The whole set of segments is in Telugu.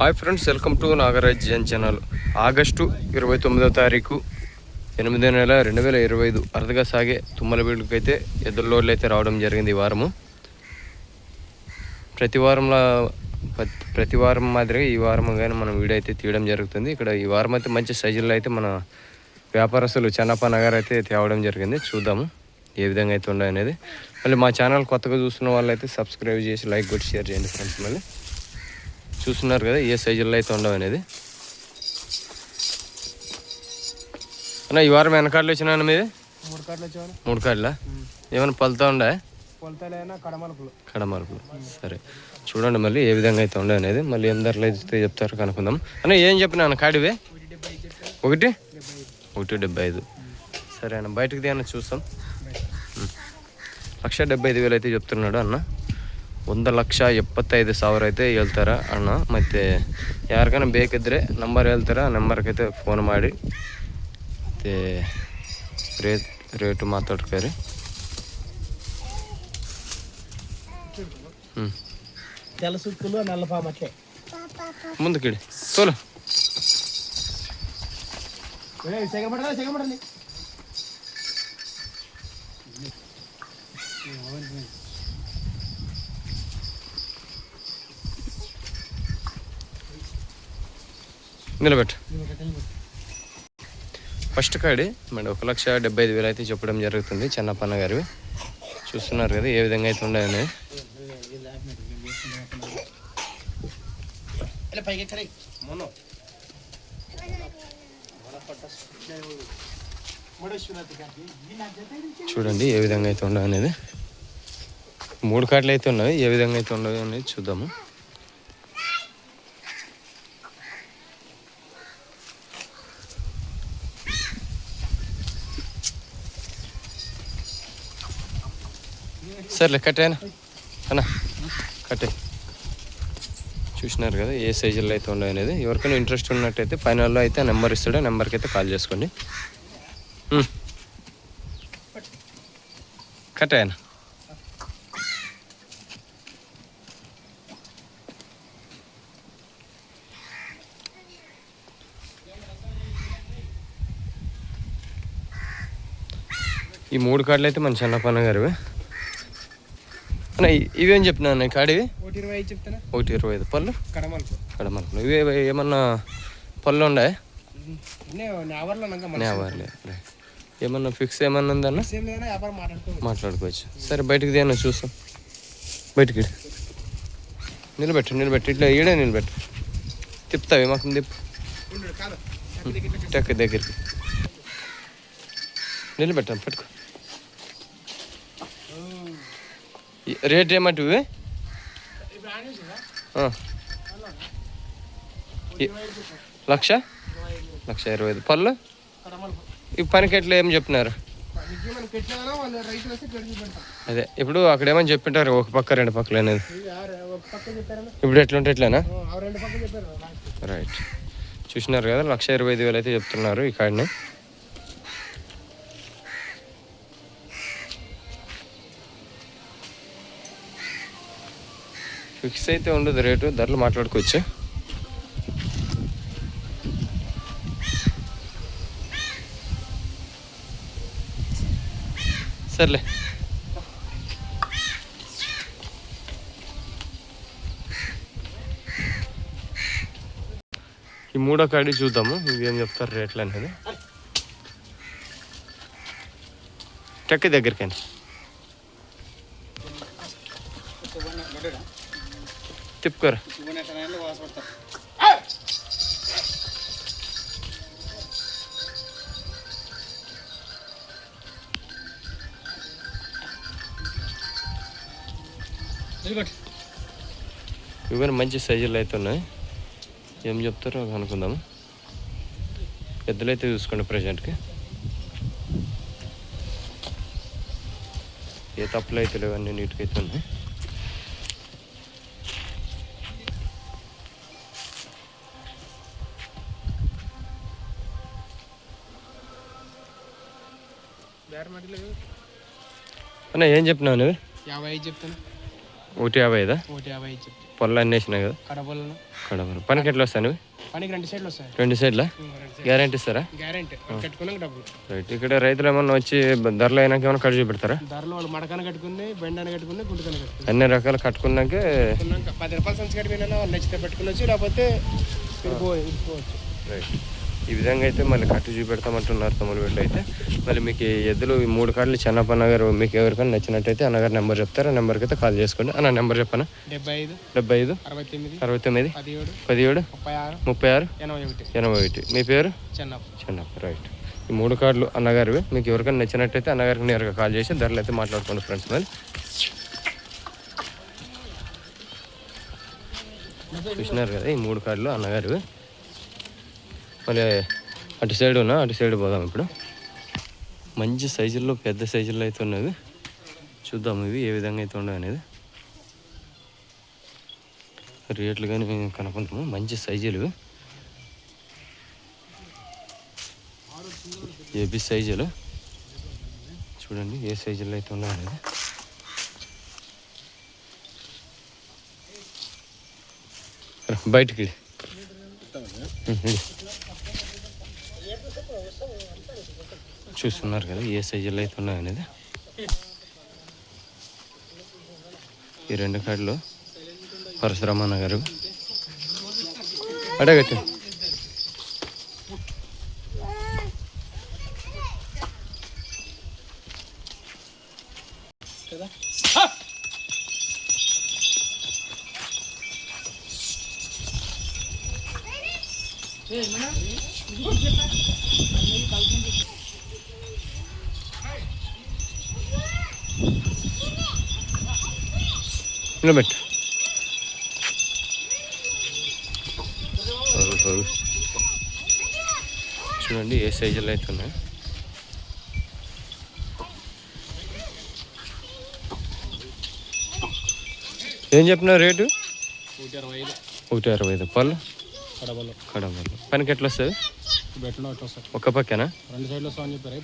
Hi friends welcome to Nagaraj Jan channel. August ఇరవై తొమ్మిదో తారీఖు ఎనిమిదో నెల రెండు వేల ఇరవై ఐదు అరదగా సాగే తుమ్మలబీడుకి అయితే ఎద్దుల అయితే రావడం జరిగింది ఈ వారము. ప్రతి వారంలో ప్రతి- ప్రతి వారం మాదిరిగా ఈ వారం కానీ మనం వీడియో అయితే తీయడం జరుగుతుంది. ఇక్కడ ఈ వారం అయితే మంచి సైజుల్లో అయితే మన వ్యాపారస్తులు చెన్నప్ప నగర్ అయితే తేవడం జరిగింది. చూద్దాము ఏ విధంగా అయితే ఉన్నాయి అనేది మళ్ళీ మా ఛానల్ కొత్తగా చూస్తున్న వాళ్ళు అయితే సబ్స్క్రైబ్ చేసి లైక్ కొట్టి షేర్ చేయండి ఫ్రెండ్స్ మళ్ళీ. చూస్తున్నారు కదా ఏ సైజుల్లో అయితే ఉండవు అనేది. అన్న ఈ వారం వెనకాడలు వచ్చినా మీది మూడు కార్డులు మూడు కాడలా ఏమైనా పలుతా ఉండే? కడమలుపులు. సరే. చూడండి మళ్ళీ ఏ విధంగా అయితే ఉండే అనేది. మళ్ళీ ఎందరిలో అయితే చెప్తారు కనుక్కుందాం. అన్న ఏం చెప్పినా అన్న కాడివే? ఒకటి ఒకటి? డెబ్బై ఐదు. సరే అన్న బయటకు తీయన్న చూస్తాం. లక్ష డెబ్బై ఐదు వేలు అయితే చెప్తున్నాడు అన్న. ಒಂದು ಲಕ್ಷ ಎಪ್ಪತ್ತೈದು ಸಾವಿರ ಐತೆ ಹೇಳ್ತಾರೆ ಅಣ್ಣ. ಮತ್ತು ಯಾರಿಗಾನ ಬೇಕಿದ್ರೆ ನಂಬರ್ ಹೇಳ್ತಾರೆ ನಂಬರ್ಗೈತೆ ಫೋನ್ ಮಾಡಿ. ಮತ್ತು ರೇಟ್ ರೇಟ್ ಮಾತಾಡ್ಕೋರಿ. ಹ್ಞೂ ಮುಂದಕ್ಕೆ ಇಡಿ ಸೋಲು. నిలబెట్టు. ఫస్ట్ కాడి మరి ఒక లక్ష డెబ్బై ఐదు వేలు అయితే చెప్పడం జరుగుతుంది చెన్నప్పన్న గారివి. చూస్తున్నారు కదా ఏ విధంగా అయితే మొన్న చూడండి ఏ విధంగా అయితే ఉండవు అనేది మూడు కార్డులు అయితే ఉన్నాయి ఏ విధంగా అయితే ఉండవు అనేది చూద్దాము. సర్లే కట్టేనా అన్నా కట్టే చూసినారు కదా ఏ సైజుల్లో అయితే ఉన్నాయి అనేది. ఎవరికైనా ఇంట్రెస్ట్ ఉన్నట్టయితే ఫైనల్లో అయితే నెంబర్ ఇస్తాడు. నెంబర్కి అయితే కాల్ చేసుకోండి. కట్ కట్టాయన ఈ మూడు కార్డులు అయితే మన చిన్నపన్న గారివి. ఇవేం చెప్పినా అన్న ఈ కాడివి? ఒకటి ఇరవై ఐదు చెప్తానా? ఒకటి ఇరవై ఐదు. పళ్ళు? కడమలుపు ఇవే ఏమన్నా పళ్ళు ఉండే? ఏమన్నా ఫిక్స్ ఏమన్నా ఉందన్న మాట్లాడుకోవచ్చు. సరే బయటికి దేనా చూస్తాం. బయటికి. నిలబెట్టు నిలబెట్టు. ఇట్లా ఈడే నిలబెట్టు. తిప్పుతావి మాకు తిప్పు. టెక్క దగ్గరికి నిలబెట్టాను పెట్టుకో ఈ రేట్ ఏమంటే లక్ష? లక్ష ఇరవై ఐదు. పళ్ళు? ఈ పనికి ఎట్లా ఏం చెప్పినారు? అదే ఇప్పుడు అక్కడ ఏమని చెప్పింటారు? ఒక పక్క రెండు పక్కలు అనేది. ఇప్పుడు ఎట్లుంటే ఎట్లనా? రైట్ చూసినారు కదా లక్ష ఇరవై ఐదు వేలు అయితే చెప్తున్నారు ఈ కాడిని. ఫిక్స్ అయితే ఉండదు రేటు ధరలు మాట్లాడుకోవచ్చు. సర్లే. ఈ మూడో కాడి చూద్దాము ఇవేం చెప్తారు రేట్లు అనేది. టెక్క దగ్గరికైనా. తిప్పుకోరా ఇవన్నీ మంచి సైజులు అయితే ఉన్నాయి. ఏం చెప్తారో అనుకుందాము. పెద్దలైతే చూసుకోండి ప్రజెంట్కి ఏ తప్పులు అయితే లేవన్నీ నీట్గా అయితే ఉన్నాయి. అన్న ఏం చెప్పినావు నువ్వు? యాభై ఐదు చెప్తాను. ఒకటి యాభై ఐదా? ఒకటి యాభై ఇచ్చి పొలం అన్నీ వేసినాయి కదా? కడపలను. కడపలు. పనికి ఎట్లా వస్తాను పనికి రెండు సైడ్లు వస్తాయి. రెండు సైడ్లా? గ్యారంటీ ఇస్తారా? గ్యారెంటీ. కట్టుకున్నాక డబ్బులు. రైట్ ఇక్కడ రైతులు ఏమన్నా వచ్చి ధరలు అయినాక ఏమైనా కట్ చూపెడతారా? ధరలు వాళ్ళు మడకాన కట్టుకుని బెండాన్ని కట్టుకుని గుంటకాన అన్ని రకాలు కట్టుకున్నాక కొన్నాక పది రూపాయలు సంచి కట్టుకుని వాళ్ళు నచ్చితే పెట్టుకునొచ్చు లేకపోతే విడిపో విడిపోవచ్చు రైట్. ఈ విధంగా అయితే మళ్ళీ కట్టు చూపెడతామంటున్నారు తమ్ముడు వీళ్ళు అయితే. మళ్ళీ మీకు ఎద్దులు ఈ మూడు కార్డులు చెన్నప్ప నగర్ మీకు ఎవరికైనా నచ్చినట్టయితే అన్నగారు నెంబర్ చెప్తారు. ఆ నెంబర్కి అయితే కాల్ చేసుకోండి. అన్న నెంబర్ చెప్పనా? డెబ్బై ఐదు డెబ్బై ఐదు అరవై తొమ్మిది అరవై తొమ్మిది పదిహేడు ముప్పై ఆరు ముప్పై ఆరు ఎనభై ఒకటి. ఎనభై ఒకటి. మీ పేరు? చెన్నప్ప. చిన్నప్ప రైట్. ఈ మూడు కార్డులు అన్నగారివి. మీకు ఎవరికైనా నచ్చినట్టయితే అన్నగారికి నేరుగా కాల్ చేసి ధరలు అయితే మాట్లాడుకోండి ఫ్రెండ్స్ మరి. చూసినారు కదా ఈ మూడు కార్డులు అన్నగారివి. మళ్ళీ అటు సైడ్ ఉన్నా అటు సైడ్ పోదాం ఇప్పుడు. మంచి సైజుల్లో పెద్ద సైజుల్లో అయితే ఉన్నవి. చూద్దాం ఇవి ఏ విధంగా అయితే ఉండవు అనేది. రేట్లు కానీ కనుక్కుంటాము మంచి సైజులు ఏబీ ఏబి సైజులు చూడండి ఏ సైజుల్లో అయితే ఉన్నాయి అనేది. బయటికి చూస్తున్నారు కదా ఏ సైజులో అయితే ఉన్నాయి అనేది. ఈ రెండు కాడలు పరశురామన్న గారు. అడగట్టు. కదా నిలబెట్టు. చూడండి ఏ సైజులో అయితే ఉన్నాయి. ఏం చెప్పినావు రేటు? ఒకటి అరవై ఐదు పళ్ళు. కడపలో కడమలు పనికి ఎట్లా వస్తుంది ఒక్క పక్కన? రెండు సైడ్లు వస్తామని చెప్పారు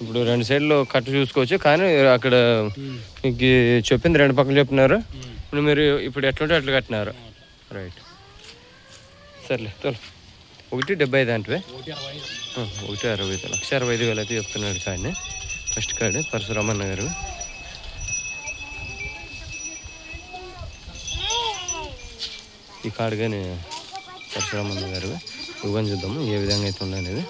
ఇప్పుడు రెండు సైడ్లు కట్టు చూసుకోవచ్చు కానీ అక్కడ మీకు చెప్పింది రెండు పక్కలు చెప్పినారు. ఇప్పుడు మీరు ఇప్పుడు ఎట్లుంటే అట్లా కట్టినారు. రైట్ సర్లే తోలు. ఒకటి డెబ్బై ఐదు అంటే ఒకటి అరవై ఐదు. ఒకటి అరవై ఐదు. లక్ష అరవై ఐదు వేలు అయితే చెప్తున్నాడు కానీ ఫస్ట్ కార్డు పరశురామన్న గారు. ఈ కార్డు కానీ పరశురామన్న గారు ఇవ్వని చూద్దాము ఏ విధంగా అయితే ఉందనేది.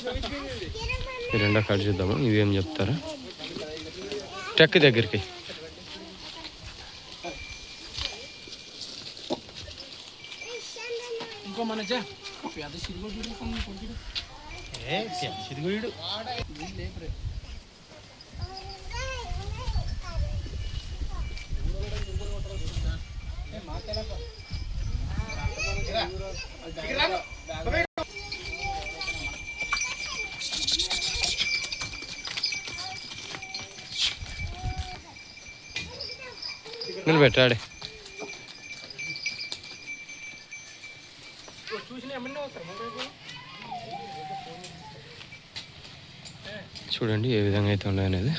ఈ రెండో కార్డు చూద్దాము? ఇవేం చెప్తారు? టెక్ దగ్గరికి. ఇంకో మన పెద్ద సిరుగుడు ఏ పెద్ద సిరుగుడు నిలబెట్టాడే. చూడండి ఏ విధంగా అయితే ఉన్నాయనేది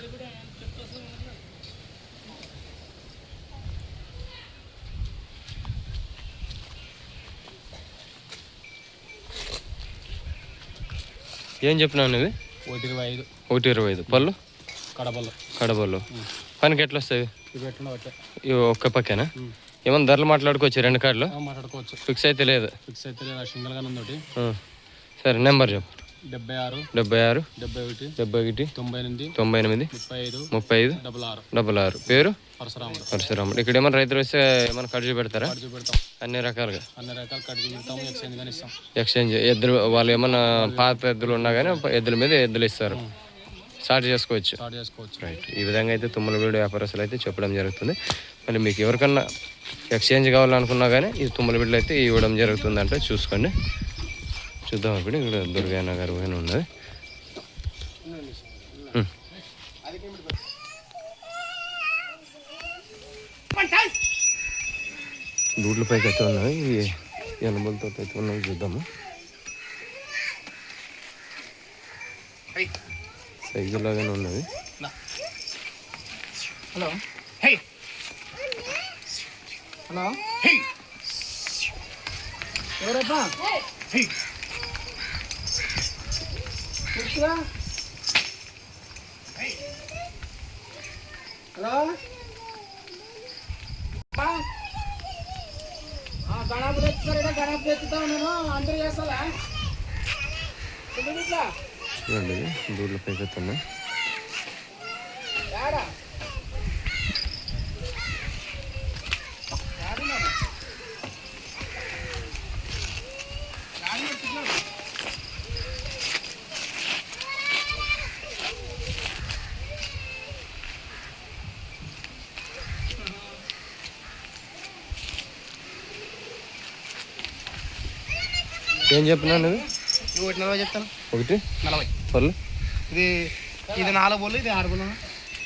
ఏం చెప్పినావు నువ్వు? ఒకటి ఇరవై ఐదు. ఒకటి ఇరవై ఐదు. పళ్ళు? కడపలో కడబళ్ళు పనికి ఎట్లా వస్తాయి? ఇవి ఒక్క పక్కన? ఏమన్నా ధరలు మాట్లాడుకోవచ్చు రెండు కార్డులు? మాట్లాడుకోవచ్చు. ఫిక్స్ అయితే లేదు. ఫిక్స్ అయితే లేదా. సింగల్ గానే ఉంది. సరే నెంబర్ చెప్పు. డెబ్బై ఆరు డెబ్బై ఆరు డెబ్బై ఒకటి డెబ్బై ఒకటి తొంభై ఎనిమిది తొంభై ఎనిమిది ముప్పై ఐదు ముప్పై ఐదు డబల్ ఆరు. డబల్ ఆరు. పేరు? పరశురాముడు. పరశురాముడు. ఇక్కడ ఏమైనా రైతులు వస్తే ఏమైనా ఖర్చు పెడతారా కట్ చూపెడతాం. అన్ని రకాలుగా. అన్ని రకాల కట్ చూపెడతాము ఎక్స్చేంజ్ కానీ ఇస్తాం. ఎక్స్చేంజ్ ఎద్దులు వాళ్ళు ఏమన్నా పాత ఎద్దులు ఉన్నా కానీ ఎద్దుల మీద ఎద్దులు ఇస్తారు. స్టార్ట్ చేసుకోవచ్చు. స్టార్ట్ చేసుకోవచ్చు. రైట్ ఈ విధంగా అయితే తుమ్మలవీడు వ్యాపారస్తులు అయితే చెప్పడం జరుగుతుంది. మళ్ళీ మీకు ఎవరికన్నా ఎక్స్చేంజ్ కావాలనుకున్నా కానీ ఈ తుమ్మలవీడులో అయితే ఇవ్వడం జరుగుతుంది అంటే చూసుకోండి. చూద్దాం ఇప్పుడు ఇక్కడ దుర్గా నగర్ పైన ఉన్నది. దూడ్ల పైకి అయితే ఉన్నది. ఈ ఎనుబలతో అయితే ఉన్నది. చూద్దాము. సైజు లాగానే ఉన్నది. హలో. హే. హలో. హే. ఎవరప్పా హే. హలో. గణపతి గణపతి ఎత్తుతా ఉన్నాను. అందరూ చేస్తారా? చూడండి ఇది దూడ్ల పైకి అయితే ఉన్నాయి ఏడా ఏడున్నావు? గాలి ఎత్తుతున్నావు. ఏం చెప్పినావు నువ్వు నువ్వు ఒకటి నలభై చెప్తాను ఒకటి నలభై పళ్ళు ఇది ఇది నాలుగు బోళ్ళు ఇది ఆరు బోళ్ళు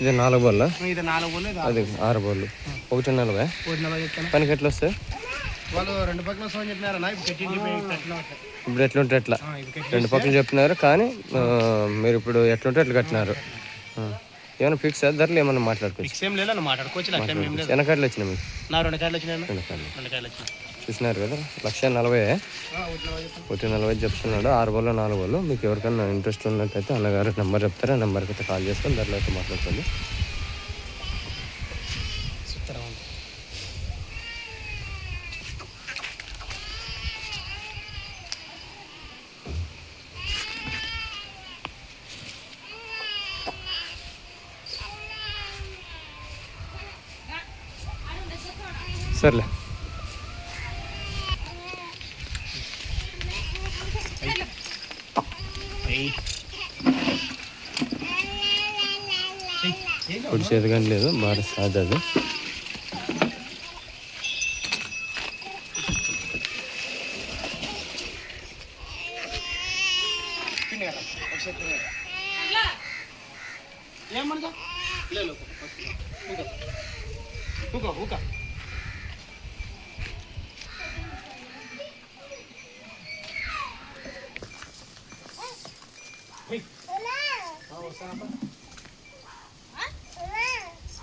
ఇది నాలుగు ఇది నాలుగు బోళ్ళు ఇది ఆరు అది ఆరు బళ్ళు. ఒకటి నలభై. ఒకటి నలభై చెప్తాను. పనికి ఎట్లా వస్తాయి? వాళ్ళు రెండు పక్కల సోన్ చెప్పినారన్నా ఇప్పుడు ఎట్లుంటే ఎట్లా రెండు పక్కలు చెప్పినారు కానీ మీరు ఇప్పుడు ఎట్లుంటే ఎట్లా కట్టినారు. ఏమైనా ఫిక్స్ ధరలు ఏమన్నా మాట్లాడుకోవచ్చు? ఫిక్స్ ఏం లేదు. మాట్లాడుకోవచ్చు వెనకాడలు వచ్చినాయి నా రెండు కాయలు వచ్చినాయి రెండు కాయలు వచ్చినాయి. చూసినారు కదా? లక్ష నలభై ఒకటి నలభై చెప్తున్నాడు. ఆరు బళ్ళు నాలుగు వాళ్ళు మీకు ఎవరికైనా ఇంట్రెస్ట్ ఉన్నట్టయితే అన్నగారు నెంబర్ చెప్తారా. నెంబర్కి అయితే కాల్ చేసుకొని దాంట్లో అయితే మాట్లాడుకోండి. సర్లే. కుడి చేతి కానీ లేదు బాగా సాది అది ఏమనగా లేదు ఊక ఊక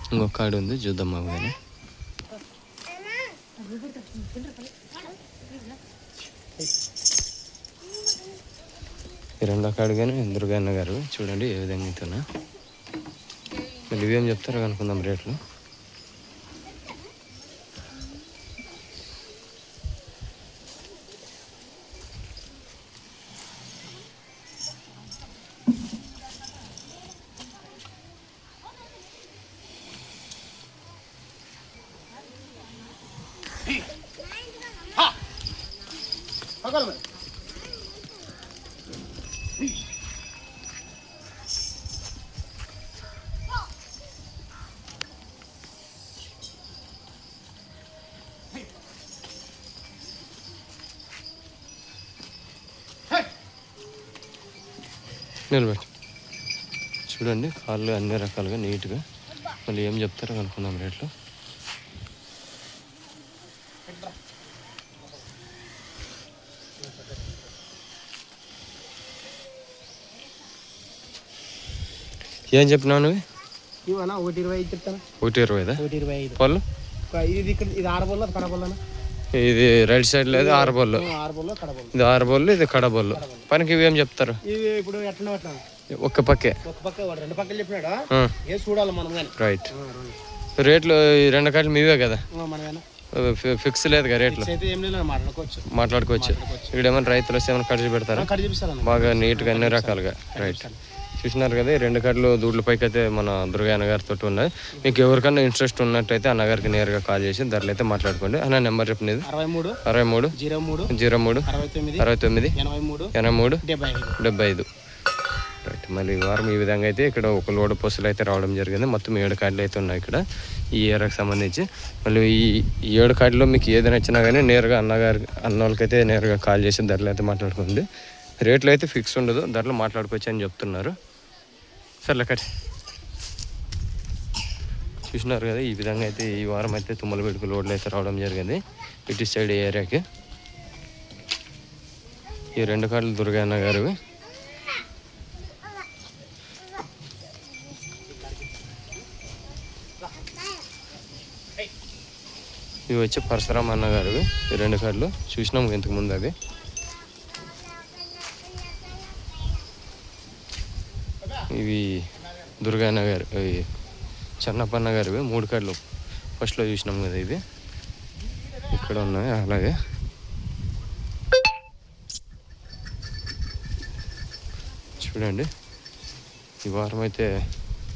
ఇంకొక కాడి ఉంది చూద్దాం మాకు కానీ ఈ రెండో కాడు కానీ దుర్గన్న గారు. చూడండి ఏ విధంగా అవుతున్నా మళ్ళీ ఇవేం చెప్తారో కనుక్కుందాం రేట్లు. నిలబెట్టు చూడండి కాళ్ళు అన్ని రకాలుగా నీట్గా. మళ్ళీ ఏం చెప్తారో కనుక్కుందాం రేట్లు. ఏం చెప్పినావు నువ్వు? ఇవన్నా ఒకటి ఇరవై ఐదు చెప్తాను? ఒకటి ఇరవైదా ఒకటి ఇరవై ఐదు. పళ్ళు? ఇది ఇక్కడ ఇది ఆరు బోళ్ళు అది కడబోళ్ళనా ఇది రైట్ సైడ్ లేదు ఆరు బొల్లు ఆరు బోళ్ళు కడబోళ్ళు ఇది ఆరు బొల్లు ఇది కడ బొల్లు పనికి ఇవి ఏం చెప్తారు? ఇప్పుడు ఒక్క పక్కే. ఒక పక్క వాడు రెండు పక్కలు చెప్పినాడా? ఆ, ఏ చూడాలి మనం కానీ రైట్ రేట్లు ఈ రెండు కాయలు మీవే కదా? ఫిక్స్ లేదు కదా రేట్లు? మాట్లాడుకోవచ్చు. ఇక్కడ ఏమైనా రైతులు వస్తే ఏమైనా ఖర్చు పెడతారా? బాగా నీట్గా అన్ని రకాలుగా. రైట్ చూసినారు కదా ఈ రెండు కట్లు దూడ్ల పైకి అయితే మన దుర్గా అన్నగారితో ఉన్నాయి. మీకు ఎవరికైనా ఇంట్రెస్ట్ ఉన్నట్టయితే అన్నగారికి నేరుగా కాల్ చేసి ధరలు అయితే మాట్లాడుకోండి. అన్న నెంబర్ చెప్పినది అరవై మూడు జీరో మూడు జీరో మూడు అరవై తొమ్మిది ఎనభై మూడు డెబ్బై ఐదు రైట్ మళ్ళీ ఈ వారం ఈ విధంగా అయితే ఇక్కడ ఒక లోడ్ పోస్టులు అయితే రావడం జరిగింది. మొత్తం ఏడు కార్డులు అయితే ఉన్నాయి ఇక్కడ ఈ ఏరియాకి సంబంధించి. మళ్ళీ ఈ ఏడు కార్డులో మీకు ఏది నచ్చినా కానీ నేరుగా అన్నగారి అన్న వాళ్ళకైతే నేరుగా కాల్ చేసి ధరలు అయితే మాట్లాడుకోండి. రేట్లు అయితే ఫిక్స్ ఉండదు దాంట్లో మాట్లాడుకోవచ్చు అని చెప్తున్నారు. సర్లే కట్ చూసినారు కదా ఈ విధంగా అయితే ఈ వారం అయితే తుమ్మలబెడుకు లోడ్లు అయితే రావడం జరిగింది. ఇటు సైడ్ ఏరియాకి. ఈ రెండు కార్లు దుర్గాన్న గారివి. ఇవి వచ్చి పరశురామ్ అన్న గారివి. ఈ రెండు కాళ్ళు చూసినాం ఇంతకుముందు అది ఇవి దుర్గానగర్ ఇవి చెన్నప్పన్న గారివి మూడు కార్లు ఫస్ట్లో చూసినాం కదా ఇది ఇక్కడ ఉన్నాయి అలాగే. చూడండి. ఈ వారం అయితే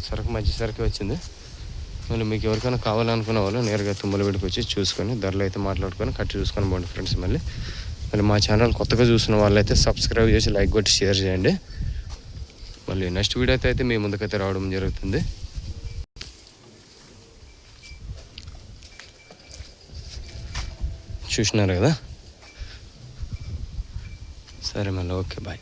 సరుకు మంచి సరుకు వచ్చింది. మళ్ళీ మీకు ఎవరికైనా కావాలనుకున్న వాళ్ళు నేరుగా తుమ్మలబెడికి వచ్చి చూసుకొని ధరలు అయితే మాట్లాడుకొని కట్టి చూసుకొని పోండి ఫ్రెండ్స్ మళ్ళీ. మళ్ళీ మా ఛానల్ కొత్తగా చూసిన వాళ్ళైతే సబ్స్క్రైబ్ చేసి లైక్ కొట్టి షేర్ చేయండి. మళ్ళీ నెక్స్ట్ వీడియో అయితే అయితే మీ ముందుకైతే రావడం జరుగుతుంది. చూసినారు కదా? సరే మళ్ళీ ఓకే బాయ్